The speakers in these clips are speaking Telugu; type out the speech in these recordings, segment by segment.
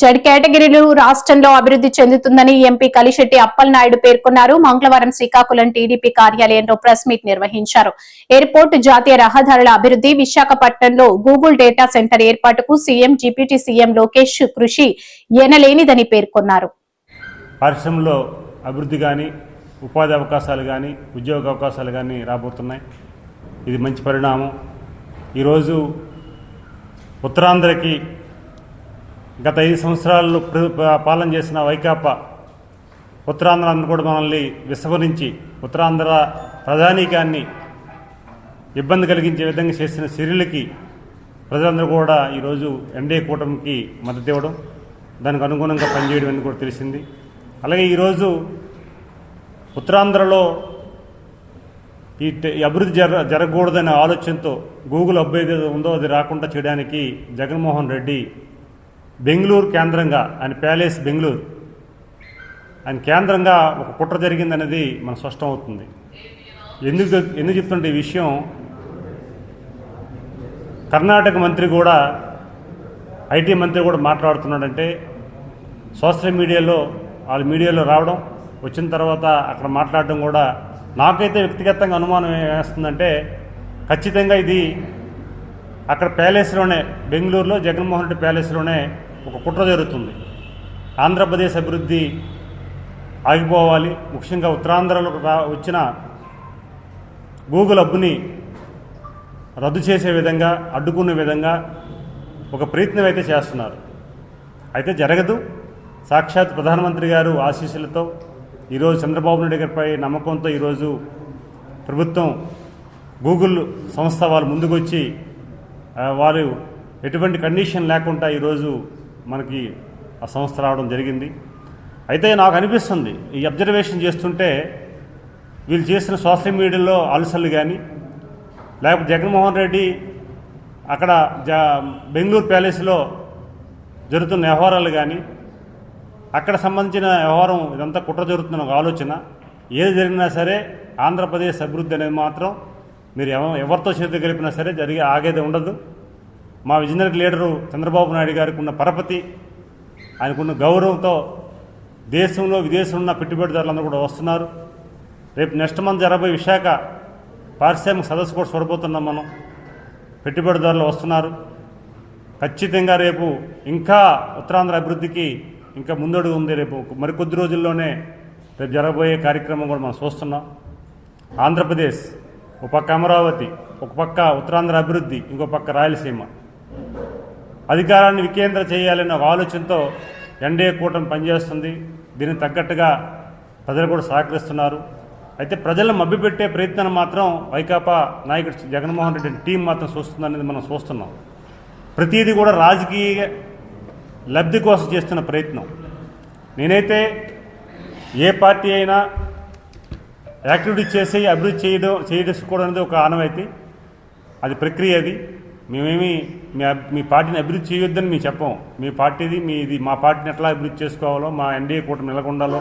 జడ్ కేటగిరీలు రాష్ట్రంలో అభివృద్ధి చెందుతుందని ఎంపీ కలిశెట్టి అప్పలనాయుడు పేర్కొన్నారు. మంగళవారం శ్రీకాకుళం టీడీపీ కార్యాలయంలో ప్రెస్ మీట్ నిర్వహించారు. ఎయిర్పోర్ట్ జాతీయ రహదారుల అభివృద్ధి విశాఖపట్నంలో గూగుల్ డేటా సెంటర్ ఏర్పాటుకు సీఎం డిప్యూటీ సీఎం లోకేష్ కృషి ఎనలేనిదని పేర్కొన్నారు. పరిశ్రమలో అభివృద్ధి కానీ ఉపాధి అవకాశాలు కానీ ఉద్యోగ అవకాశాలు కానీ రాబోతున్నాయి. ఇది మంచి పరిణామం. ఈరోజు ఉత్తరాంధ్రకి గత ఐదు సంవత్సరాల్లో ప్ర- పాలన చేసిన వైకాపా ఉత్తరాంధ్ర కూడా మనల్ని విస్మరించి ఉత్తరాంధ్ర ప్రధానికాన్ని ఇబ్బంది కలిగించే విధంగా చేసిన చర్యలకి ప్రజలందరూ కూడా ఈరోజు ఎన్డీఏ కూటమికి మద్దతు ఇవ్వడం దానికి అనుగుణంగా పనిచేయడం అని కూడా తెలిసింది. అలాగే ఈరోజు ఉత్తరాంధ్రలో ఈ అభివృద్ధి జర జరగకూడదనే ఆలోచనతో గూగుల్ అబ్బాయి ఉందో అది రాకుండా చేయడానికి జగన్మోహన్ రెడ్డి బెంగళూరు కేంద్రంగా ఆయన ప్యాలెస్ బెంగళూరు. ఆయన కేంద్రంగా ఒక కుట్ర జరిగిందనేది మనకు స్పష్టం అవుతుంది ఎందుకు ఎందుకు చెప్తుంటే ఈ విషయం కర్ణాటక మంత్రి కూడా ఐటీ మంత్రి కూడా మాట్లాడుతున్నాడంటే సోషల్ మీడియాలో వాళ్ళ మీడియాలో రావడం వచ్చిన తర్వాత అక్కడ మాట్లాడడం కూడా నాకైతే వ్యక్తిగతంగా అనుమానం వేస్తుందంటే ఖచ్చితంగా ఇది అక్కడ ప్యాలెస్లోనే బెంగళూరులో జగన్మోహన్ రెడ్డి ప్యాలెస్లోనే ఒక కుట్ర జరుగుతుంది. ఆంధ్రప్రదేశ్ అభివృద్ధి ఆగిపోవాలి. ముఖ్యంగా ఉత్తరాంధ్రలో రా వచ్చిన గూగుల్ అబ్బుని రద్దు చేసే విధంగా అడ్డుకునే విధంగా ఒక ప్రయత్నం అయితే చేస్తున్నారు. అయితే జరగదు. సాక్షాత్ ప్రధానమంత్రి గారు ఆశీస్సులతో ఈరోజు చంద్రబాబు నాయుడు గారిపై నమ్మకంతో ఈరోజు ప్రభుత్వం గూగుల్ సంస్థ వాళ్ళు ముందుకొచ్చి వారు ఎటువంటి కండిషన్ లేకుండా ఈరోజు మనకి ఆ సంస్థ రావడం జరిగింది. అయితే నాకు అనిపిస్తుంది ఈ అబ్జర్వేషన్ చేస్తుంటే వీళ్ళు చేసిన సోషల్ మీడియాలో అలసలు కానీ లేకపోతే జగన్మోహన్ రెడ్డి అక్కడ జా బెంగళూరు ప్యాలెస్లో జరుగుతున్న వ్యవహారాలు కానీ అక్కడ సంబంధించిన వ్యవహారం ఇదంతా కుట్ర జరుగుతున్న ఒక ఆలోచన. ఏది జరిగినా సరే ఆంధ్రప్రదేశ్ అభివృద్ధి అనేది మాత్రం మీరు ఎవ ఎవరితో చేతి గెలిపినా సరే జరిగే ఆగేది ఉండదు. మా విజనరీ లీడరు చంద్రబాబు నాయుడు గారికి ఉన్న పరపతి ఆయనకున్న గౌరవంతో దేశంలో విదేశంలో ఉన్న పెట్టుబడిదారులందరూ కూడా వస్తున్నారు. రేపు నెక్స్ట్ మంత్ జరగబోయే విశాఖ పారిశ్రామిక సదస్సు కూడా చూడబోతున్నాం మనం. పెట్టుబడిదారులు వస్తున్నారు. ఖచ్చితంగా రేపు ఇంకా ఉత్తరాంధ్ర అభివృద్ధికి ఇంకా ముందడుగు ఉంది. రేపు మరికొద్ది రోజుల్లోనే రేపు జరగబోయే కార్యక్రమం కూడా మనం చూస్తున్నాం. ఆంధ్రప్రదేశ్ ఒక పక్క అమరావతి ఒక పక్క ఉత్తరాంధ్ర అభివృద్ధి ఇంకో పక్క రాయలసీమ. అధికారాన్ని వికేంద్ర చేయాలన్న ఒక ఆలోచనతో ఎన్డీఏ కూటమి పనిచేస్తుంది. దీనికి తగ్గట్టుగా ప్రజలు కూడా సహకరిస్తున్నారు. అయితే ప్రజలను మభ్యపెట్టే ప్రయత్నం మాత్రం వైకాపా నాయకుడు జగన్మోహన్ రెడ్డి టీం మాత్రం చూస్తుందనేది మనం చూస్తున్నాం. ప్రతిదీ కూడా రాజకీయ లబ్ధి కోసం చేస్తున్న ప్రయత్నం. నేనైతే ఏ పార్టీ అయినా యాక్టివిటీ చేసి అభివృద్ధి చేయడం చేయడం అనేది ఒక ఆనవాయితీ. అది ప్రక్రియ అది. మేమేమి మీ మీ పార్టీని అభివృద్ధి చేయొద్దని మేము చెప్పం. మీ పార్టీది మీ ఇది మా పార్టీని ఎట్లా అభివృద్ధి చేసుకోవాలో మా ఎన్డీఏ కూటమి నెలకొండాలో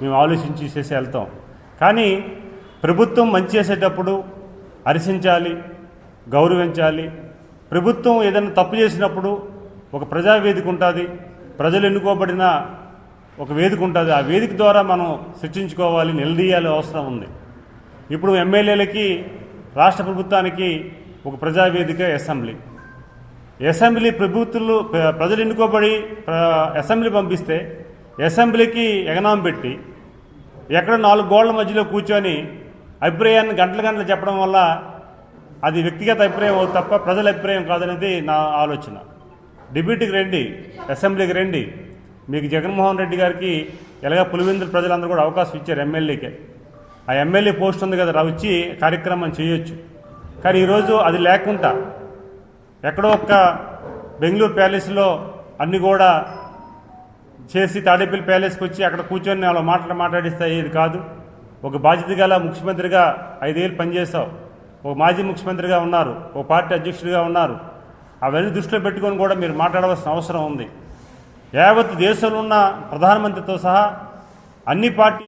మేము ఆలోచించి చేసి వెళ్తాం. కానీ ప్రభుత్వం మంచి చేసేటప్పుడు హర్షించాలి గౌరవించాలి. ప్రభుత్వం ఏదైనా తప్పు చేసినప్పుడు ఒక ప్రజావేదిక ఉంటుంది ప్రజలు ఎన్నుకోబడిన ఒక వేదిక ఉంటుంది. ఆ వేదిక ద్వారా మనం చర్చించుకోవాలి నిలదీయాలి అవసరం ఉంది. ఇప్పుడు ఎమ్మెల్యేలకి రాష్ట్ర ప్రభుత్వానికి ఒక ప్రజావేదిక అసెంబ్లీ. అసెంబ్లీ ప్రభుత్వాలు ప్ర- ప్రజలు ఎన్నుకోబడి ప్ర- అసెంబ్లీ పంపిస్తే అసెంబ్లీకి ఎగనాం పెట్టి ఎక్కడ నాలుగు గోళ్ళ మధ్యలో కూర్చొని అభిప్రాయాన్ని గంటల గంటలు చెప్పడం వల్ల అది వ్యక్తిగత అభిప్రాయం తప్ప ప్రజల అభిప్రాయం కాదనేది నా ఆలోచన. డిబేట్కి రండి అసెంబ్లీకి రండి. మీకు జగన్మోహన్ రెడ్డి గారికి ఎలాగ పులివెందుల ప్రజలందరూ కూడా అవకాశం ఇచ్చారు ఎమ్మెల్యేకే. ఆ ఎమ్మెల్యే పోస్ట్ ఉంది కదా వచ్చి కార్యక్రమం చేయొచ్చు. కానీ ఈరోజు అది లేకుండా ఎక్కడో ఒక్క బెంగళూరు ప్యాలెస్లో అన్ని కూడా చేసి తాడేపల్లి ప్యాలెస్కి వచ్చి అక్కడ కూర్చొని అలా మాటలు మాట్లాడిస్తే ఇది కాదు. ఒక బాధ్యత గల ముఖ్యమంత్రిగా ఐదేళ్ళు పనిచేశావు. ఒక మాజీ ముఖ్యమంత్రిగా ఉన్నారు. ఒక పార్టీ అధ్యక్షుడిగా ఉన్నారు. అవన్నీ దృష్టిలో పెట్టుకొని కూడా మీరు మాట్లాడవలసిన అవసరం ఉంది. యావత్ దేశంలో ఉన్న ప్రధానమంత్రితో సహా అన్ని పార్టీ